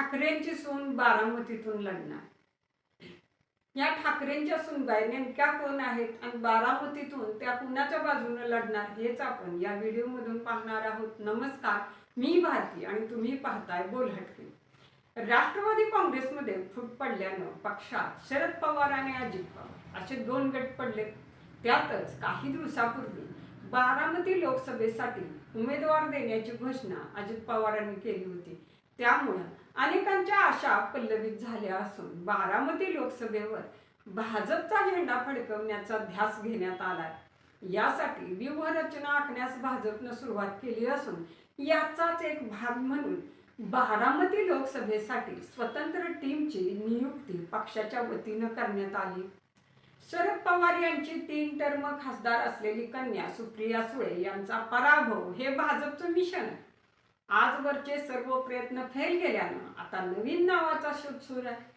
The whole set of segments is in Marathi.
ठाकरेंची सून बारामतीतून लढणार. या ठाकरेंच्या सुनबाई नेमक्या कोण आहेत आणि बारामतीतून त्या कुणाच्या बाजूने लढणार हेच आपण या व्हिडिओमधून पाहणार आहोत. नमस्कार मी भारती आणि तुम्ही पाहताय बोलहटके. राष्ट्रवादी काँग्रेसमध्ये फूट पडल्यानं पक्षात शरद पवार आणि अजित पवार असे दोन गट पडले. त्यातच काही दिवसापूर्वी बारामती लोकसभेसाठी उमेदवार देण्याची घोषणा अजित पवारांनी केली होती. त्यामुळं अनेकांच्या आशा पल्लवित झाल्या असून बारामती लोकसभेवर भाजपचा झेंडा फडकवण्याचा ध्यास घेण्यात आलाय. यासाठी व्यूहरचना आखण्यास भाजपनं सुरुवात केली असून याचाच एक भाग म्हणून बारामती लोकसभेसाठी स्वतंत्र टीमची नियुक्ती पक्षाच्या वतीनं करण्यात आली. शरद पवार यांची तीन टर्म खासदार असलेली कन्या सुप्रिया सुळे यांचा पराभव हे भाजपचं मिशन आहे. आजवरचे सर्व प्रयत्न फेल गेल्यानं आता नवीन नावाचा शोध सुरू आहे.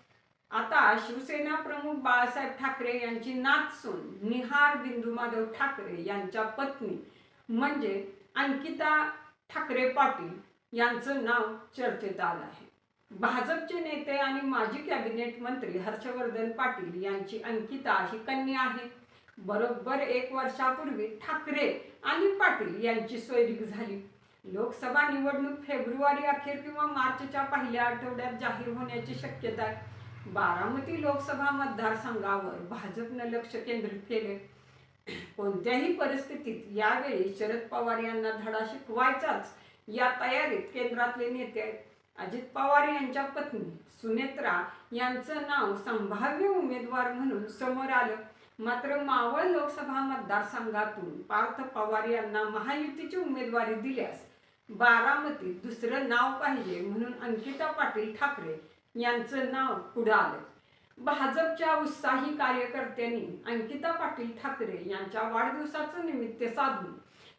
आता शिवसेना प्रमुख बाळासाहेब ठाकरे यांची नातसून निहार बिंदू माधव ठाकरे यांच्या पत्नी म्हणजे अंकिता ठाकरे पाटील यांचं नाव चर्चेत आलं आहे. भाजपचे नेते आणि माजी कॅबिनेट मंत्री हर्षवर्धन पाटील यांची अंकिता ही कन्या आहे. बरोबर एक वर्षापूर्वी ठाकरे आणि पाटील यांची सोयरीक झाली. लोकसभा निवडणूक फेब्रुवारी अखेर किंवा मार्चच्या पहिल्या आठवड्यात जाहीर होण्याची शक्यता आहे. बारामती लोकसभा मतदारसंघावर भाजपनं लक्ष केंद्रित केले कोणत्याही परिस्थितीत यावेळी शरद पवार यांना धडा शिकवायचाच या तयारीत केंद्रातले नेते आहेत. अजित पवार यांच्या पत्नी सुनेत्रा यांचं नाव संभाव्य उमेदवार म्हणून समोर आलं. मात्र मावळ लोकसभा मतदारसंघातून पार्थ पवार यांना महायुतीची उमेदवारी दिल्यास बारामतीत दुसरं नाव पाहिजे म्हणून अंकिता पाटील ठाकरे यांचं नाव पुढं आलं भाजपच्या उत्साही कार्यकर्त्यांनी अंकिता पाटील ठाकरे यांच्या वाढदिवसाचं निमित्त साधून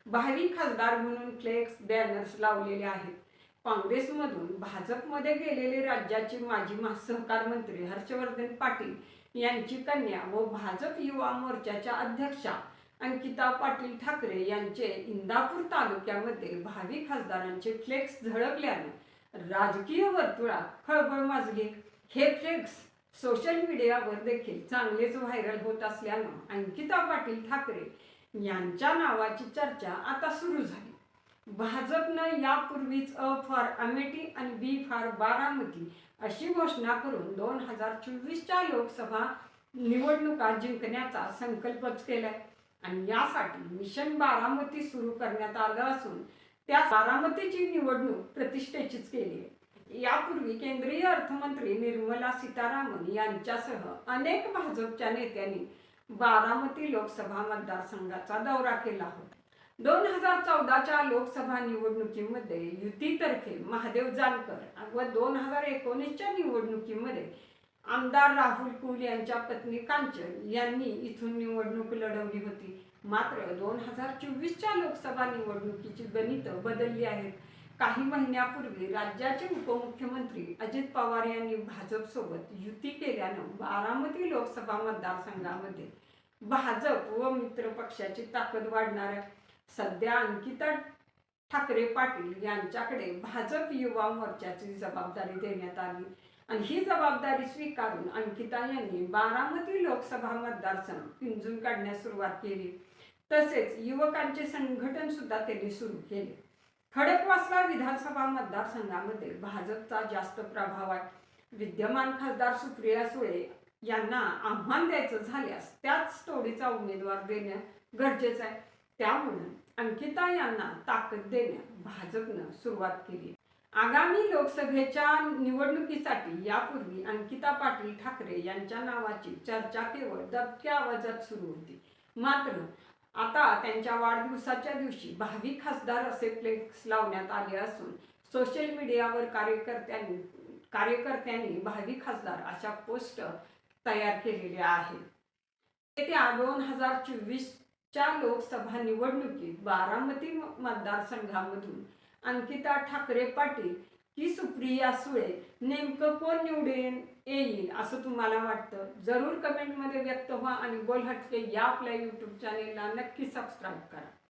भावी खासदार म्हणून फ्लेक्स बॅनर्स लावलेले आहेत. काँग्रेसमधून भाजपमध्ये गेलेले राज्याचे माजी सहकार मंत्री हर्षवर्धन पाटील यांची कन्या व भाजप युवा मोर्चाच्या अध्यक्षा अंकिता पाटील ठाकरे यांचे इंदापूर तालुक्यामध्ये भावी खासदारांचे फ्लेक्स झळकल्यानं राजकीय वर्तुळात खळबळ माजली. हे फ्लेक्स सोशल मीडियावर देखील चांगलेच व्हायरल होत असल्यानं अंकिता पाटील ठाकरे यांच्या नावाची चर्चा आता सुरू झाली. भाजपनं यापूर्वीच अ फॉर अमेठी आणि बी फॉर बारामती अशी घोषणा करून दोन हजार चोवीसच्या लोकसभा निवडणुका जिंकण्याचा संकल्पच केलाय. आणि यासाठी मिशन बारामती सुरू करण्यात आलं असून त्या बारामतीची निवडणूक प्रतिष्ठेचीच केली आहे. यापूर्वी केंद्रीय अर्थमंत्री निर्मला सीतारामन यांच्यासह अनेक भाजपच्या नेत्यांनी बारामती लोकसभा मतदारसंघाचा दौरा केला होता. दोन हजार चौदाच्या लोकसभा निवडणुकीमध्ये युतीतर्फे महादेव जानकर व दोन हजार एकोणीसच्या निवडणुकीमध्ये आमदार राहुल कुल यांच्या पत्नी कांचन यांनी इथून निवडणूक लढवली होती. मात्र दोन हजार चोवीसच्या लोकसभा निवडणुकीची गणितं बदलली आहेत. काही महिन्यापूर्वी राज्याचे उपमुख्यमंत्री अजित पवार यांनी भाजपसोबत युती केल्यानं बारामती लोकसभा मतदारसंघामध्ये भाजप व मित्र पक्षाची ताकद वाढणार आहे. सध्या अंकिता ठाकरे पाटील यांच्याकडे भाजप युवा मोर्चाची जबाबदारी देण्यात आली. आणि ही जबाबदारी स्वीकारून अंकिता यांनी बारामती लोकसभा मतदारसंघ पिंजून काढण्यास सुरुवात केली. तसेच युवकांचे संघटन सुद्धा त्यांनी सुरू केले. खडकवासला विधानसभा मतदारसंघामध्ये भाजपचा जास्त प्रभाव आहे. विद्यमान खासदार सुप्रिया सुळे यांना आव्हान द्यायचं झाल्यास त्याच तोडीचा उमेदवार देणं गरजेचं आहे. त्यामुळे अंकिता यांना ताकद देण्यास भाजपनं सुरुवात केली. आगामी लोकसभेच्या निवडणुकीसाठी यापूर्वी अंकिता पाटील ठाकरे यांच्या नावाची चर्चा केवळ दबक्या आवाजात सुरू होती. मात्र आता त्यांच्या वाढदिवसाच्या दिवशी भावी खासदार असे फ्लेक्स लावण्यात आले असून सोशल मीडियावर कार्यकर्त्यांनी कार्यकर्त्यांनी भावी खासदार अशा पोस्ट तयार केलेल्या आहेत. येत्या दोन हजार चोवीसच्या लोकसभा निवडणुकीत बारामती म- मतदारसंघामधून अंकिता ठाकरे पाटील की सुप्रिया सुळे नेमकं कोण निवडून येईल असं तुम्हाला वाटतं? जरूर कमेंटमध्ये व्यक्त व्हा आणि बोल हटके या आपल्या यूट्यूब चॅनेलला नक्की सबस्क्राईब करा.